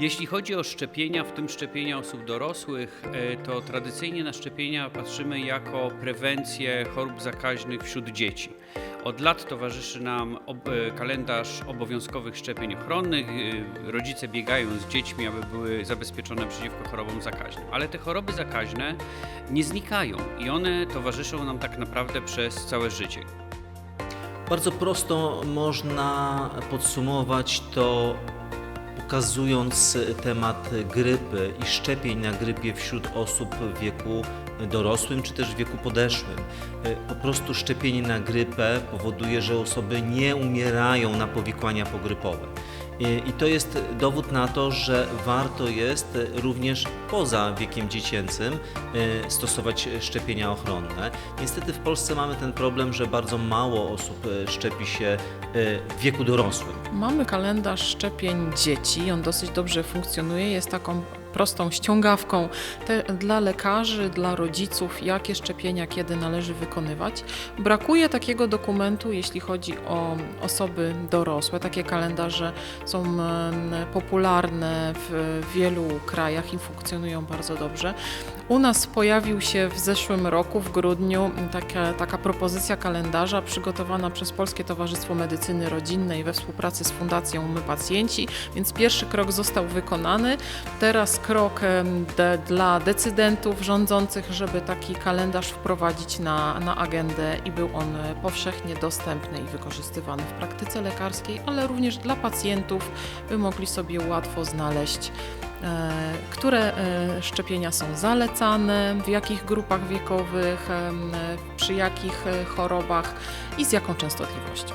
Jeśli chodzi o szczepienia, w tym szczepienia osób dorosłych, e, to tradycyjnie na szczepienia patrzymy jako prewencję chorób zakaźnych wśród dzieci. Od lat towarzyszy nam ob- e, kalendarz obowiązkowych szczepień ochronnych. E, Rodzice biegają z dziećmi, aby były zabezpieczone przeciwko chorobom zakaźnym. Ale te choroby zakaźne nie znikają i one towarzyszą nam tak naprawdę przez całe życie. Bardzo prosto można podsumować to, pokazując temat grypy i szczepień na grypie wśród osób w wieku dorosłym czy też w wieku podeszłym. Po prostu szczepienie na grypę powoduje, że osoby nie umierają na powikłania pogrypowe. I to jest dowód na to, że warto jest również poza wiekiem dziecięcym e, stosować szczepienia ochronne. Niestety w Polsce mamy ten problem, że bardzo mało osób e, szczepi się e, w wieku dorosłym. Mamy kalendarz szczepień dzieci, on dosyć dobrze funkcjonuje, jest taką prostą ściągawką te, dla lekarzy, dla rodziców, jakie szczepienia kiedy należy wykonywać. Brakuje takiego dokumentu, jeśli chodzi o osoby dorosłe. Takie kalendarze są popularne w wielu krajach i funkcjonują bardzo dobrze. U nas pojawił się w zeszłym roku, w grudniu, taka, taka propozycja kalendarza przygotowana przez Polskie Towarzystwo Medycyny Rodzinnej we współpracy z Fundacją My Pacjenci, więc pierwszy krok został wykonany. Teraz krok de, dla decydentów rządzących, żeby taki kalendarz wprowadzić na, na agendę i był on powszechnie dostępny i wykorzystywany w praktyce lekarskiej, ale również dla pacjentów, by mogli sobie łatwo znaleźć e, które e, szczepienia są zalecane, w jakich grupach wiekowych, przy jakich e, chorobach i z jaką częstotliwością.